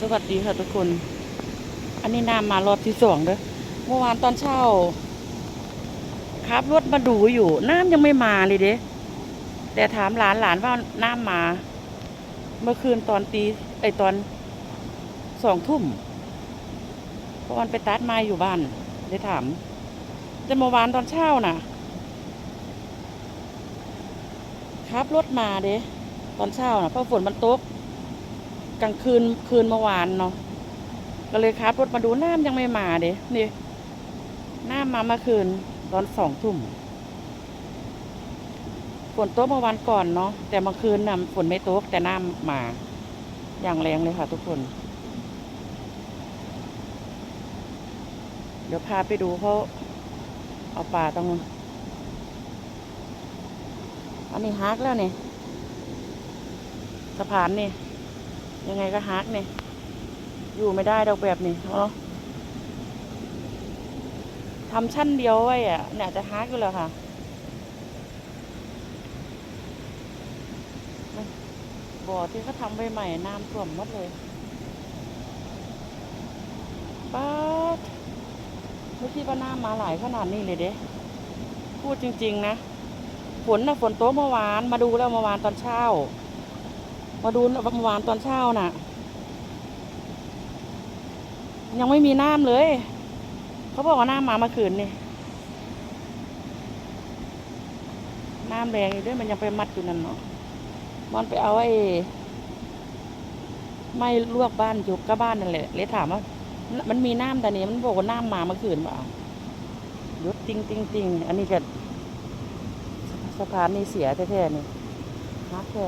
สวัสดีค่ะทุกคน อันนี้น้ำมารอบที่สองเด้อเมื่อวานตอนเช้าขับรถมาดูอยู่ น้ำยังไม่มาเลยเด้แต่ถามหลานหลานว่าน้ำมา เมื่อคืนตอนตีไอตอนสองทุ่มเพราะวันไปตัดไม้อยู่บ้านได้ถาม แต่เมื่อวานตอนเช้าน่ะขับรถมาเด้ตอนเช้าน่ะเพราะฝนมันตก กลางคืนคืนเมื่อวานเนาะก็เลยขับรถมาดูน้ำยังไม่มาเด้นี่น้ำมาเมื่อคืนตอนสองทุ่มฝนตกเมื่อวันก่อนเนาะแต่เมื่อคืนน่ะฝนไม่ตกแต่น้ำมาอย่างแรงเลยค่ะทุกคน เดี๋ยวพาไปดูเขาเอาปลาตรงนู้นอันนี้ฮักแล้วนี่สะพานนี่ ยังไงก็ฮักนี่ย อยู่ไม่ได้ดอกแบบนี้เนาะทำชั้นเดียวไว้อะเนี่ยจะฮักอยู่แล้วค่ะบ่อที่เขาทำไว้ใหม่น้ำท่วมหมดเลยป้าดไม่คิดว่าน้ำมาหลายขนาดนี้เลยเด้ พูดจริง ๆ นะ ฝนนะฝนโต๊ะเมื่อวาน มาดูแล้วเมื่อวานตอนเช้า มาดูเมื่อวานตอนเช้าน่ะ ยังไม่มีน้ำเลย เขาบอกว่าน้ำมาเมื่อคืนนี่น้ำแรงอยู่ด้วยมันยังไปมัดอยู่นั่นเนาะมันไปเอาไอ้ไม่ลวกบ้านยู่ก็บ้านนั่นแหละเลยถามว่ามันมีน้ำแต่นี้มันบอกว่าน้ำมาเมื่อคืนเปล่ายุดติงติงติงอันนี้ก็สะพานนี่เสียแท้ๆนี่ฮักแท้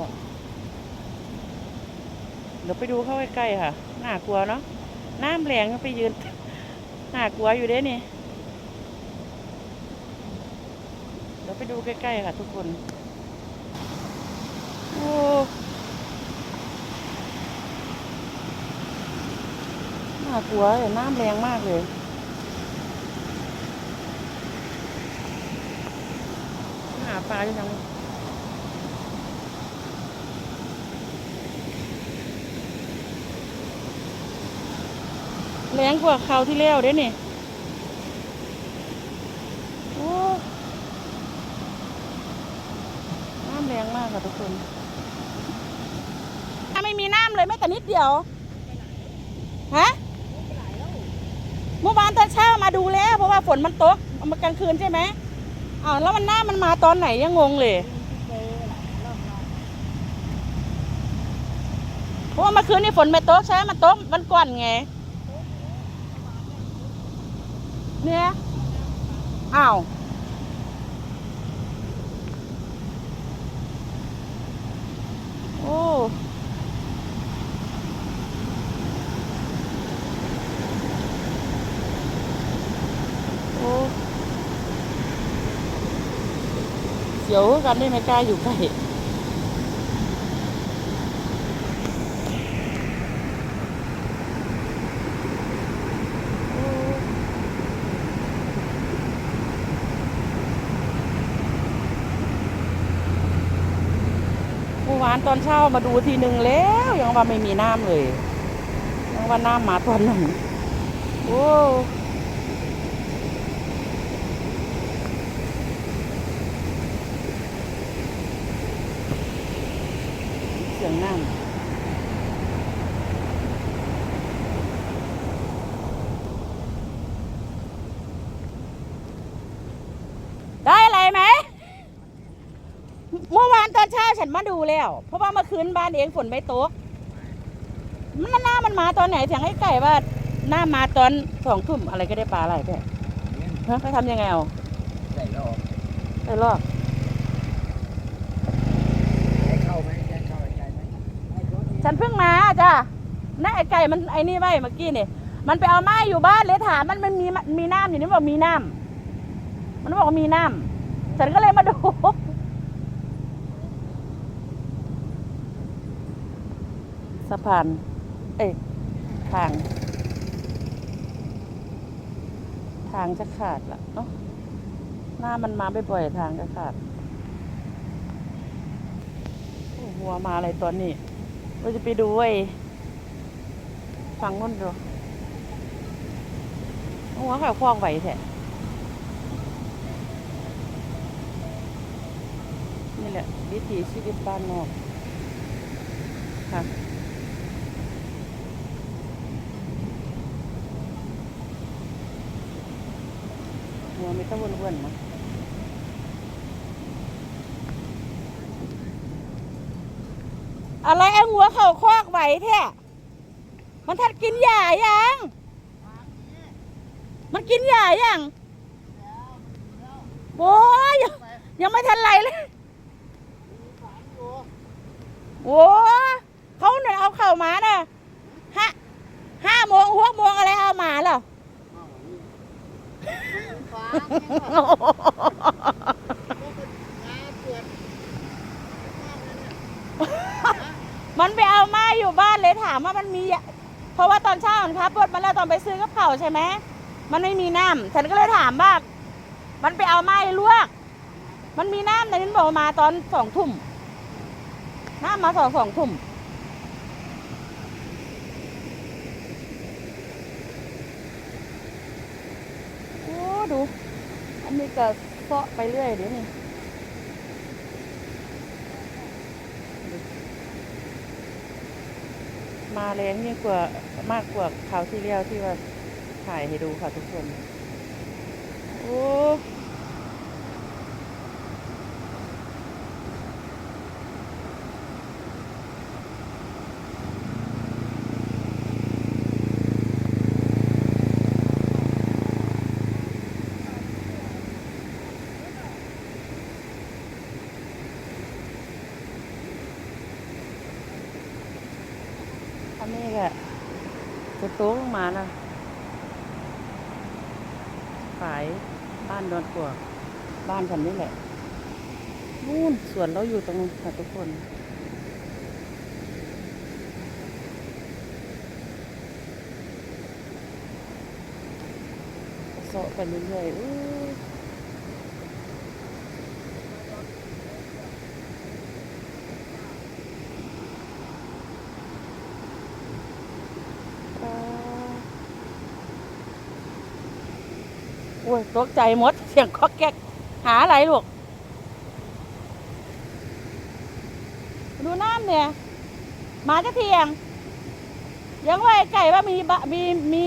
ดี๋ยวไปดูเข้าใกล้ๆค่ะ น่ากลัวเนาะ น้ำแรงไปยืน น่ากลัวอยู่เด้นี่ เดี๋ยวไปดูใกล้ๆค่ะ ทุกคน โอ้น่ากลัวเลยน้ำแรงมากเลยหาปลาอยู่ทาง แรงกว่าคราวที่แล้วเด้นี่โอ้น้ำแรงมากค่ะทุกคนไม่มีน้ำเลยแม้แต่นิดเดียวฮะเมื่อวานตอนเช้ามาดูแล้ว เพราะว่าฝนมันตกเอามากลางคืนใช่ไหมอ้าวแล้วมันน้ำมันมาตอนไหนยังงงเลยเพราะว่าเมื่อคืนนี่ฝนไม่ตกใช่ไหมมันตกมันก่อนไง เนี่ยอ้าวโอ้โอ้เสียวกันได้ไหมกล้าอยู่ใกล้โอ้เมื่อ วานตอนเช้ามาดูทีหนึ่งแล้วยังว่าไม่มีน้ำเลยยังว่าน้ำมาตอนหนึ่งโอ้เสียงน้ำได้อะไรไหม เมื่อวานตอนเช้าฉันมาดูแล้ว เพราะว่าเมื่อคืนบ้านเองฝนไม่ตก มันหน้ามันมาตอนไหนเสียงไอ้ไก่ว่าหน้ามาตอนสองทุ่มอะไรก็ได้ปลาอะไรแค่ฮะไปทำยังไงเอาใส่รอบไปลอกให้เข้าไหมให้เข้าใจไหมฉันเพิ่งมาจ้ะน่าไอ้ไก่มันไอ้นี่ไว้เมื่อกี้นี่มันไปเอาไม้อยู่บ้านเลยถามมันมันมีมีน้ำอยู่นี่บอกมีน้ำมันบอกว่ามีน้ำฉันก็เลยมาดู สะพาน เอ้ยทาง ทางจะขาดละเนาะหน้ามันมาบ่อยๆทางจะขาดหัวมาอะไรตอนนี้เราจะไปดูไอ้ฟังนู่นดูหัวเขาคลองไหวแท้นี่แหละ วิถีชีวิตบ้านนอกค่ะ วไม่ต้องวนๆนะอะไรไอ้หัวเขาคอกไหวแท้มันทัดกินหญ้ายัง มันกินหญ้ายังโอ้ยยังยังไม่ทันไรเลย โอ้เขาเนี่ยเอาเข่ามาน่ะห้าห้าโมงหกโมงอะไรเอาหมาเหรอ ฟ้ามันไปเอามาอยู่บ้านเลยถามว่ามันมี เพราะว่าตอนเช้ามันครับรถมาแล้วตอนไปซื้อกับเข่าใช่ไหมมันไม่มีน้ำฉันก็เลยถามว่า มันไปเอาไม้ลวก มันมีน้ำแต่ฉันบอกมาตอนสองทุ่มน้ำมาสองสองทุ่มโอ้ ดู อันนี้ก็เซาะไปเรื่อยเดี๋ยวนี้มาแรงยิ่งกว่ามากกว่าคราวที่แล้วที่ว่าถ่ายให้ดูค่ะทุกคน โอ้ นี้ก็จะต๊ะลงมานะขายบ้านดอนกวก บ้านฉันนี่แหละนู่นสวนเราอยู่ตรงนู้นค่ะทุกคนโซะไปเรื่อยๆ อ้ยตกใจหมด เสียงคอกแก๊ก หาอะไรลูก ดูน้ำเนี่ย มาจะเทียง ยังว่าไอ้ไก่ว่ามีบะมีมี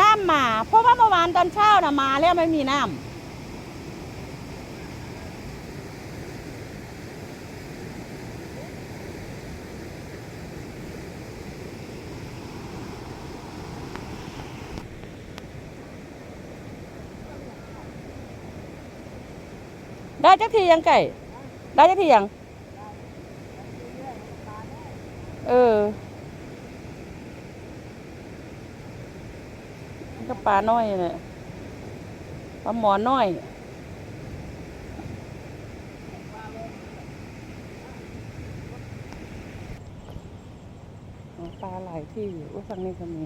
น้ำมา เพราะว่าเมื่อวานตอนเช้าน่ะมาแล้วไม่มีน้ำ ได้จักทียังไก่ ได้จักทียัง เออก็ปลาน้อยเนี่ยปลาหมอน้อย ปลาหลายที่อยู่อุ้ยฝั่งนี้ก็มี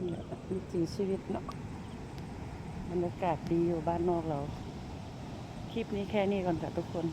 นี่แหละวิ ถีชีวิตเนาะบรรยากาศดีอยู่บ้านนอกเรา คลิปนี้แค่นี้ก่อนค่ะทุกคน